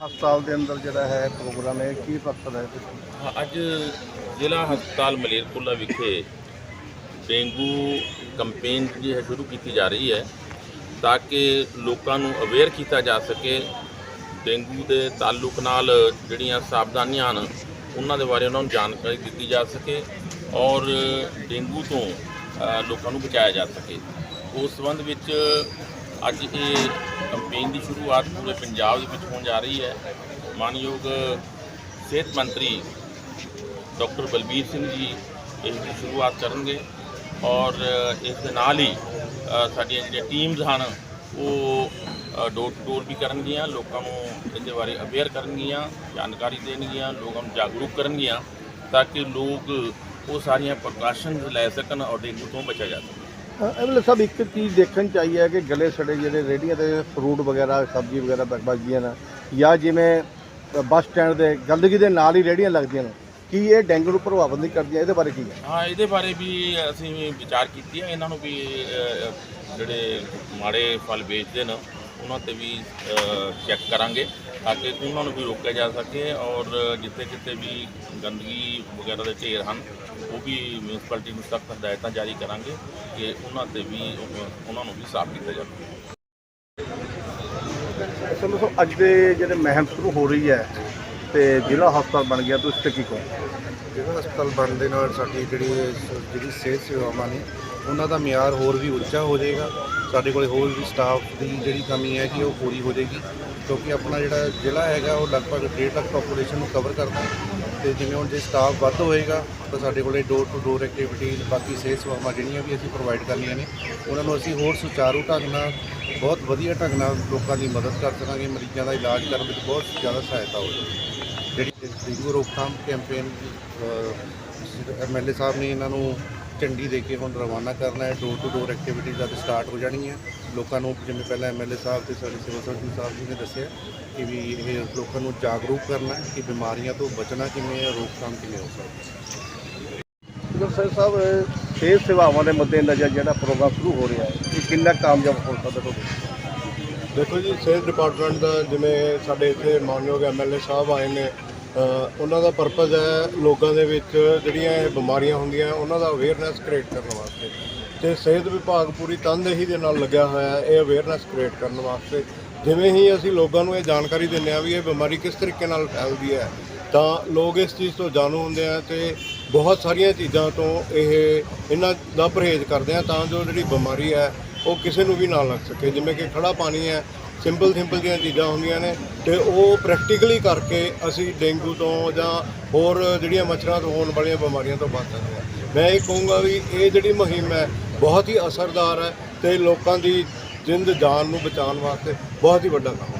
ਹਸਪਤਾਲ ਦੇ ਅੰਦਰ ਜਿਹੜਾ ਹੈ ਪ੍ਰੋਗਰਾਮ ਹੈ ਕੀ ਮਕਸਦ ਹੈ ਹਾਂ, ਅੱਜ ਜ਼ਿਲ੍ਹਾ ਹਸਪਤਾਲ ਮਲੇਰਕੋਟਲਾ ਵਿਖੇ ਡੇਂਗੂ ਕੈਂਪੇਨ ਜਿਹੜੀ ਹੈ ਸ਼ੁਰੂ ਕੀਤੀ ਜਾ ਰਹੀ ਹੈ ਤਾਂ ਕਿ ਲੋਕਾਂ ਨੂੰ ਅਵੇਅਰ ਕੀਤਾ ਜਾ ਸਕੇ। ਡੇਂਗੂ ਦੇ ਤਾਲੁਕ ਨਾਲ ਜਿਹੜੀਆਂ ਸਾਵਧਾਨੀਆਂ ਹਨ ਉਹਨਾਂ ਦੇ ਬਾਰੇ ਉਹਨਾਂ ਨੂੰ ਜਾਣਕਾਰੀ ਦਿੱਤੀ ਜਾ ਸਕੇ ਔਰ ਡੇਂਗੂ ਤੋਂ ਅ, ਲੋਕਾਂ ਨੂੰ ਬਚਾਇਆ ਜਾ ਸਕੇ। ਉਸ ਸੰਬੰਧ ਵਿੱਚ ਅੱਜ ਇਹ ਕੰਪੇਨ ਦੀ ਸ਼ੁਰੂਆਤ ਪੂਰੇ ਪੰਜਾਬ ਦੇ ਵਿੱਚ ਹੋਣ ਜਾ ਰਹੀ ਹੈ। ਮਾਨਯੋਗ ਸਿਹਤ ਮੰਤਰੀ ਡਾਕਟਰ ਬਲਬੀਰ ਸਿੰਘ ਜੀ ਇਸ ਦੀ ਸ਼ੁਰੂਆਤ ਕਰਨਗੇ ਔਰ ਇਸ ਦੇ ਨਾਲ ਹੀ ਸਾਡੀਆਂ ਜਿਹੜੀਆਂ ਟੀਮਸ ਹਨ, ਉਹ ਡੋਰ ਟੂ ਡੋਰ ਵੀ ਕਰਨਗੀਆਂ, ਲੋਕਾਂ ਨੂੰ ਇਹਦੇ ਬਾਰੇ ਅਵੇਅਰ ਕਰਨਗੀਆਂ, ਜਾਣਕਾਰੀ ਦੇਣਗੀਆਂ, ਲੋਕਾਂ ਨੂੰ ਜਾਗਰੂਕ ਕਰਨਗੀਆਂ ਤਾਂ ਕਿ ਲੋਕ ਉਹ ਸਾਰੀਆਂ ਪ੍ਰੀਕਾਸ਼ਨਸ ਲੈ ਸਕਣ ਔਰ ਡੇਂਗੂ ਤੋਂ ਬਚਿਆ ਜਾ ਸਕੇ। ਐਮਐਲਏ ਸਾਹਿਬ ਇੱਕ ਚੀਜ਼ ਦੇਖਣ ਚ ਆਈ ਹੈ ਕਿ ਗਲੇ ਸੜੇ ਜਿਹੜੇ ਰੇਹੜੀਆਂ ਤੇ ਫਰੂਟ ਵਗੈਰਾ, ਸਬਜ਼ੀ ਵਗੈਰਾ ਬ- ਬਚਦੀਆਂ ਨੇ, ਜਾਂ ਜਿਵੇਂ ਬੱਸ ਸਟੈਂਡ ਦੇ ਗੰਦਗੀ ਦੇ ਨਾਲ ਹੀ ਰੇਹੜੀਆਂ ਲੱਗਦੀਆਂ ਨੇ, ਕੀ ਇਹ ਡੈਂਗੂ ਨੂੰ ਪ੍ਰਭਾਵਿਤ ਨਹੀਂ ਕਰਦੀਆਂ? ਇਹਦੇ ਬਾਰੇ ਕੀ ਹੈ? ਹਾਂ, ਇਹਦੇ ਬਾਰੇ ਵੀ ਅਸੀਂ ਵਿਚਾਰ ਕੀਤੀ ਹੈ, ਇਹਨਾਂ ਨੂੰ ਵੀ ਜਿਹੜੇ ਮਾੜੇ ਫਲ ਵੇਚਦੇ ਨੇ, ਉਹਨਾਂ ਤੇ ਵੀ ਚੈੱਕ ਕਰਾਂਗੇ। ਤਾਂ ਕਿ ਉਹਨਾਂ ਨੂੰ ਵੀ ਰੋਕਿਆ ਜਾ ਸਕੇ ਔਰ ਜਿੱਥੇ ਜਿੱਥੇ ਵੀ ਗੰਦਗੀ ਵਗੈਰਾ ਦੇ ਢੇਰ ਹਨ, ਉਹ ਵੀ ਮਿਊਨਿਸਪੈਲਿਟੀ ਨੂੰ ਸਖਤ ਹਦਾਇਤਾਂ ਜਾਰੀ ਕਰਾਂਗੇ ਕਿ ਉਹਨਾਂ ਤੇ ਵੀ, ਉਹਨਾਂ ਨੂੰ ਵੀ ਸਾਫ਼ ਕੀਤਾ ਜਾਵੇ। ਸੋ ਅੱਜ ਦੇ ਜਿਹੜੇ ਮਹਿਮ ਸ਼ੁਰੂ ਹੋ ਰਹੀ ਹੈ ਤੇ ਜ਼ਿਲ੍ਹਾ ਹਸਪਤਾਲ ਬਣ ਗਿਆ, ਤੁਸੀਂ ਤੇ ਕੀ ਕਹੋ ਜਿਹੜਾ ਹਸਪਤਾਲ ਬਣਨ ਦੇ ਨਾਲ ਸਾਡੀ ਜਿਹੜੀ ਜਿਹੜੀ ਸਿਹਤ ਸੇਵਾਵਾਂ ਨੇ, ਉਹਨਾਂ ਦਾ ਮਿਆਰ ਹੋਰ ਵੀ ਉੱਚਾ ਹੋ ਜਾਏਗਾ। ਸਾਡੇ ਕੋਲੇ ਹੋਰ ਵੀ ਸਟਾਫ ਦੀ ਜਿਹੜੀ ਕਮੀ ਹੈ ਕਿ ਉਹ ਪੂਰੀ ਹੋ ਜਾਏਗੀ। ਕਿਉਂਕਿ ਆਪਣਾ ਜਿਹੜਾ ਜ਼ਿਲ੍ਹਾ ਹੈਗਾ, ਉਹ ਲਗਭਗ 1.5 ਲੱਖ ਪੋਪੂਲੇਸ਼ਨ ਨੂੰ ਕਵਰ ਕਰਦਾ ਹੈ। ਤੇ ਜਿਵੇਂ ਹੁਣ ਜੇ ਸਟਾਫ ਵੱਧ ਹੋਏਗਾ, ਤਾਂ ਸਾਡੇ ਕੋਲੇ ਡੋਰ ਟੂ ਡੋਰ ਐਕਟੀਵਿਟੀਜ਼ ਬਾਕੀ ਸਿਹਤ ਸੇਵਾਵਾਂ ਜਿਹੜੀਆਂ ਵੀ ਅਸੀਂ ਪ੍ਰੋਵਾਈਡ ਕਰਨੀਆਂ ਨੇ, ਉਹਨਾਂ ਨੂੰ ਅਸੀਂ ਹੋਰ ਸੁਚਾਰੂ ਢੰਗ ਨਾਲ, ਬਹੁਤ ਵਧੀਆ ਢੰਗ ਨਾਲ ਲੋਕਾਂ ਦੀ ਮਦਦ ਕਰ ਸਕਾਂਗੇ। ਮਰੀਜ਼ਾਂ ਦਾ ਇਲਾਜ ਕਰਨ ਵਿੱਚ ਬਹੁਤ ਜ਼ਿਆਦਾ ਸਹਾਇਤਾ ਹੋਵੇਗੀ ਜਿਹੜੀ ਡੇਂਗੂ ਰੋਕਥਾਮ ਕੈਂਪੇਨ ਐਮਐਲਏ ਸਾਹਿਬ ਨੇ ਇਹਨਾਂ ਨੂੰ ਝੰਡੀ ਦੇ ਕੇ ਹੁਣ ਰਵਾਨਾ ਕਰਨਾ ਹੈ। ਡੋਰ ਟੂ ਡੋਰ ਐਕਟੀਵਿਟੀਜ਼ ਅੱਜ ਸਟਾਰਟ ਹੋ ਜਾਣਗੀਆਂ। ਲੋਕਾਂ ਨੂੰ ਜਿਵੇਂ ਪਹਿਲਾਂ ਐਮਐਲਏ ਸਾਹਿਬ ਤੇ ਸਾਡੇ ਸਿਵਲ ਸਰਜਨ ਸਾਹਿਬ ਜੀ ਨੇ ਦੱਸਿਆ ਕਿ ਵੀ ਇਹ ਲੋਕਾਂ ਨੂੰ ਜਾਗਰੂਕ ਕਰਨਾ ਹੈ ਕਿ ਬਿਮਾਰੀਆਂ ਤੋਂ ਬਚਣਾ ਕਿਵੇਂ ਹੈ, ਰੋਕਥਾਮ ਕਿਵੇਂ ਹੋ ਸਕਦੀ ਹੈ। ਸਰ ਸਾਹਿਬ ਸਿਹਤ ਸੇਵਾਵਾਂ ਦੇ ਮੱਦੇ ਨਜ਼ਰ ਜਿਹੜਾ ਪ੍ਰੋਗਰਾਮ ਸ਼ੁਰੂ ਹੋ ਰਿਹਾ ਹੈ, ਇਹ ਕਿੰਨਾ ਕਾਮਯਾਬ ਹੋ ਸਕਦਾ ਤੁਹਾਡੇ ਦੇਖੋ ਜੀ, ਸਿਹਤ ਡਿਪਾਰਟਮੈਂਟ ਦਾ ਜਿਵੇਂ ਸਾਡੇ ਇੱਥੇ ਮਾਨਯੋਗ ਐਮਐਲਏ ਸਾਹਿਬ ਆਏ ਨੇ ਉਹਨਾਂ ਦਾ ਪਰਪਸ ਹੈ ਲੋਕਾਂ ਦੇ ਵਿੱਚ ਜਿਹੜੀਆਂ ਇਹ ਬਿਮਾਰੀਆਂ ਹੁੰਦੀਆਂ, ਉਹਨਾਂ ਦਾ ਅਵੇਅਰਨੈਸ ਕ੍ਰੀਏਟ ਕਰਨ ਵਾਸਤੇ। ਤੇ ਸਿਹਤ ਵਿਭਾਗ ਪੂਰੀ ਤਨਦੇਹੀ ਦੇ ਨਾਲ ਲੱਗਿਆ ਹੋਇਆ ਹੈ, ਇਹ ਅਵੇਅਰਨੈਸ ਕ੍ਰੀਏਟ ਕਰਨ ਵਾਸਤੇ। ਜਿਵੇਂ ਹੀ ਅਸੀਂ ਲੋਕਾਂ ਨੂੰ ਇਹ ਜਾਣਕਾਰੀ ਦਿੰਦੇ ਹਾਂ ਵੀ ਇਹ ਬਿਮਾਰੀ ਕਿਸ ਤਰੀਕੇ ਨਾਲ ਫੈਲਦੀ ਹੈ, ਤਾਂ ਲੋਕ ਇਸ ਚੀਜ਼ ਤੋਂ ਜਾਣੂ ਹੁੰਦੇ ਆ ਤੇ ਬਹੁਤ ਸਾਰੀਆਂ ਚੀਜ਼ਾਂ ਤੋਂ ਇਹ ਇਹਨਾਂ ਦਾ ਪਰਹੇਜ਼ ਕਰਦੇ ਆ, ਤਾਂ ਜੋ ਜਿਹੜੀ ਬਿਮਾਰੀ ਹੈ ਉਹ ਕਿਸੇ ਨੂੰ ਵੀ ਨਾ ਲੱਗ ਸਕੇ। ਜਿਵੇਂ ਕਿ ਖੜਾ ਪਾਣੀ ਹੈ ਸਿੰਪਲ ਸਿੰਪਲ ਦੀਆਂ ਚੀਜ਼ਾਂ ਹੁੰਦੀਆਂ ਨੇ ਤੇ ਉਹ ਪ੍ਰੈਕਟੀਕਲੀ ਕਰਕੇ ਅਸੀਂ ਡੇਂਗੂ ਤੋਂ ਜਾਂ ਹੋਰ ਜਿਹੜੀਆਂ ਮੱਛਰਾਂ ਤੋਂ ਹੋਣ ਵਾਲੀਆਂ ਬਿਮਾਰੀਆਂ ਤੋਂ ਬਚ ਸਕਦੇ ਹਾਂ। ਮੈਂ ਇਹ ਕਹੂੰਗਾ ਵੀ ਇਹ ਜਿਹੜੀ ਮੁਹਿੰਮ ਹੈ, ਬਹੁਤ ਹੀ ਅਸਰਦਾਰ ਹੈ ਤੇ ਲੋਕਾਂ ਦੀ ਜਿੰਦ ਜਾਨ ਨੂੰ ਬਚਾਉਣ ਵਾਸਤੇ ਬਹੁਤ ਹੀ ਵੱਡਾ ਕੰਮ